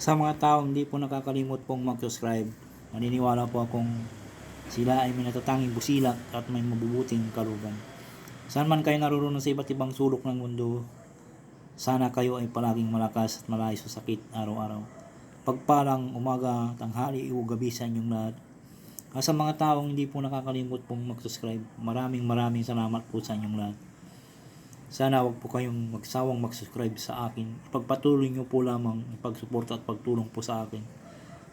Sa mga taong hindi po nakakalimot pong mag-subscribe, maniniwala po akong sila ay may natatanging busilak at may mabubuting kalugan. Saan man kayo narurunong sa iba't ibang sulok ng mundo, sana kayo ay palaging malakas at malayo sa sakit araw-araw. Pagpalang umaga, tanghali, o gabi sa inyong lahat. At sa mga taong hindi po nakakalimot pong mag-subscribe, maraming maraming salamat po sa inyong lahat. Sana wag po kayong magsawang mag-subscribe sa akin. Pagpatuloy nyo po lamang ang pagsuporta at pagtulong po sa akin.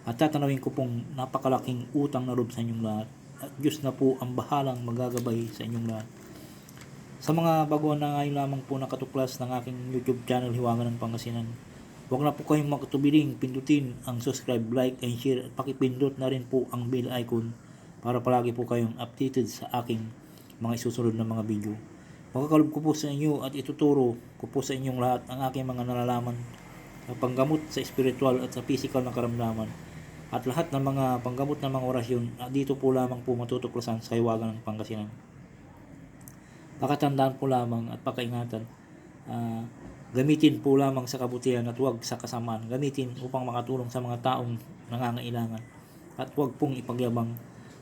At tatanawin ko pong napakalaking utang na loob sa inyong lahat. At Diyos na po ang bahalang magagabay sa inyong lahat. Sa mga baguhan na ngayon lamang po nakatuklas ng aking YouTube channel Hiwangan ng Pangasinan, huwag na po kayong makatubiling pindutin ang subscribe, like, and share at pakipindot na rin po ang bell icon para palagi po kayong updated sa aking mga isusunod na mga video. Makakalob ko po sa inyo at ituturo ko po sa inyong lahat ang aking mga nalalaman sa panggamot sa spiritual at sa physical na karamdaman at lahat ng mga panggamot ng mga orasyon at dito po lamang po matutuklasan sa hiwagan ng Pangasinan. Pakatandaan po lamang at pakaingatan. ah, gamitin po lamang sa kabutihan at huwag sa kasamaan. Gamitin upang makatulong sa mga taong nangangailangan. At huwag pong ipagyabang.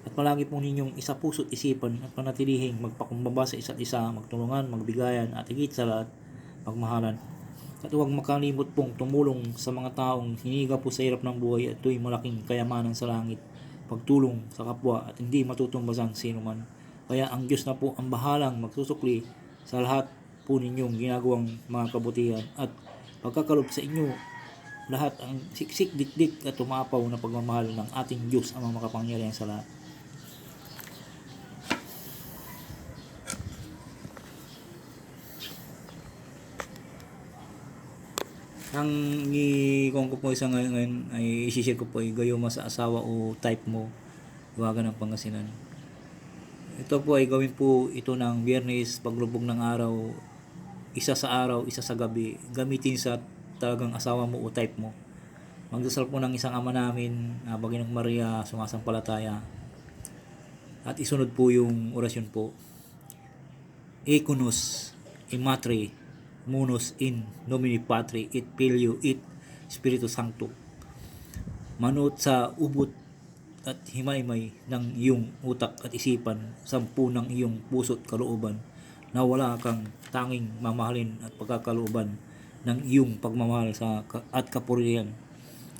At palagi po ninyong isa puso't isipan at panatilihing magpakumbaba sa isa't isa, magtulungan, magbigayan at higit sa lahat, magmahalan. At huwag makalimot pong tumulong sa mga taong hiniga po sa hirap ng buhay at ito'y malaking kayamanan sa langit. Pagtulong sa kapwa at hindi matutumbasan sino man. Kaya ang Diyos na po ang bahalang magsusukli sa lahat po ninyong ginagawang mga kabutihan at pagkakalob sa inyo lahat ang siksik dikdik at tumapaw na pagmamahal ng ating Diyos ang mga makapangyarihan sa lahat. Ang i-kung ko po isa ngayon, ngayon ay isishare ko po ay gayuma sa asawa o type mo iwagan ng Pangasinan. Ito po ay gawin po ito ng biyernes, paglubog ng araw, isa sa araw, isa sa gabi. Gamitin sa talagang asawa mo o type mo. Magdasal po ng isang ama namin, uh, Baginong Maria, sumasampalataya. At isunod po yung orasyon po. Econos, Imatre, Munus in Nomini Patri, It Filio, It Spiritu Sancto. Manot sa ubot at himaymay ng iyong utak at isipan, sampu ng iyong puso't kalooban, na wala kang tanging mamahalin at pagkakalooban ng iyong pagmamahal sa at kapurihan.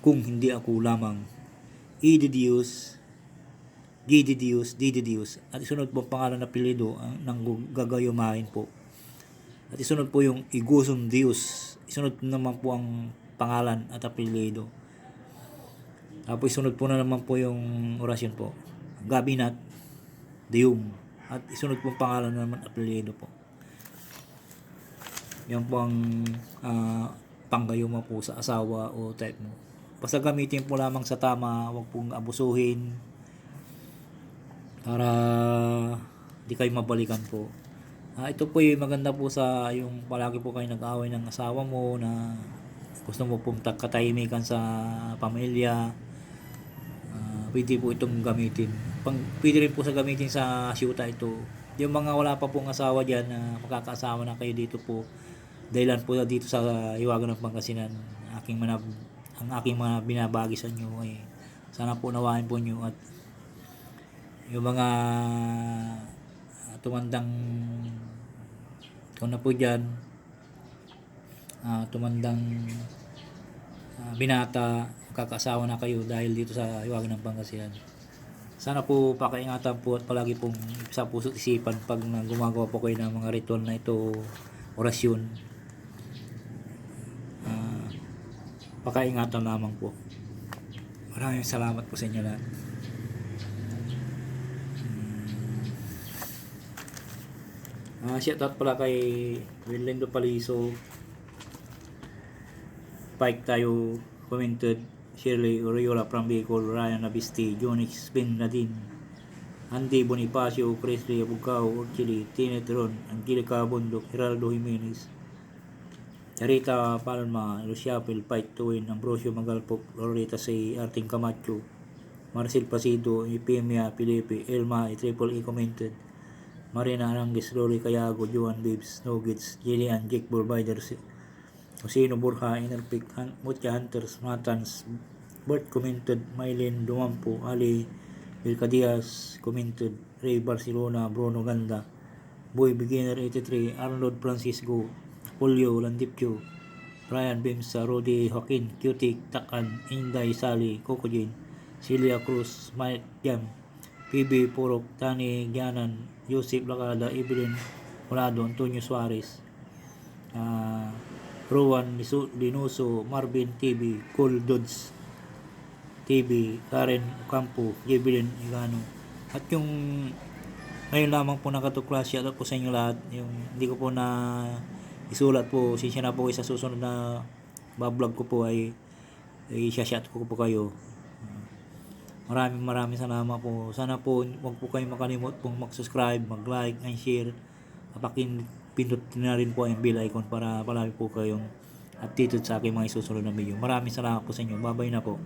Kung hindi ako lamang I de Dios de Dios, at isunod po ang pangalan na pilido ang ng gagayumahin po at isunod po yung Igusum Dios isunod naman po ang pangalan at apelido tapos isunod po na naman po yung orasyon po. Gabinat Deum at isunod po ang pangalan na naman apelido po. Yan po ang ah, panggayuma po sa asawa o type mo. Basta gamitin po lamang sa tama, huwag pong abusuhin. Para di kayo mabalikan po. Ah, ito po yung maganda po sa yung palagi po kayo nag-away ng asawa mo na gusto mo pong ta- katahimikan sa pamilya. Ah, pwede po itong gamitin. Pang, pwede rin po sa gamitin sa syuta ito. Yung mga wala pa pong asawa dyan na makakasama na kayo dito po dahilan po dito sa Hiwagan ng Pangasinan aking manab ang aking mga binabagi sa inyo ay sana po nawain po nyo at yung mga tumandang kung na po dyan ah, tumandang ah, binata kakasawa na kayo dahil dito sa Hiwagan ng Pangasinan sana po pakaingatan po at palagi pong sa puso't isipan pag gumagawa po kayo ng mga ritual na ito orasyon Ah, pakaingatan lamang po. Maraming salamat po sa inyo lahat. Ah, shout out pala kay Willendo Paliso. Pike tayo commented. Shirley Oriola from Bicol, Ryan Nabisti, Jonix Spin Nadine, Andy Bonifacio, Presley Abugao, Orchili, Tinet Ron, Angelica Bundok, Geraldo Jimenez, Charita Palma, Lucia Pilpait Tuwin, Ambrosio Magalpok, Loretta C. Arting Camacho, Marcel Pasido, Epimia Felipe, Elma, Triple E Commented, Marina Arangues, Rory Cayago, Joan Bibbs, Nogits, Jillian, Jake Burbider, Josino Borja, Enerpic, Han- Mucha Hunters, Matans, Bert commented, Mylene Dumampo, Ali Vilca Diaz commented, Ray Barcelona, Bruno Ganda, Boy Beginner 83, Arnold Francisco, Julio Landipio, Brian Bimsa, Rudy Joaquin, Cutic, Takan, Inday Sali, Kokojin, Celia Cruz, Mike Jam, PB Purok, Tani Gianan, Joseph Lacada, Evelyn Colado, Antonio Suarez, ah Rowan Linuso, Marvin TV, Cool Dudes TV, Karen Ocampo, Jevelyn Igano. At yung ngayon lamang po nakatuklas siya po sa inyo lahat. Yung hindi ko po na isulat po, sinsya na po sa susunod na bablog ko po ay i-shot ko po kayo. Maraming maraming salamat po. Sana po huwag po kayong makalimot pong mag-subscribe, mag-like, and share. Apakin pindot na rin po ang bell icon para palagi po kayong updated sa aking mga isusunod na video. Maraming salamat po sa inyo. Babay na po.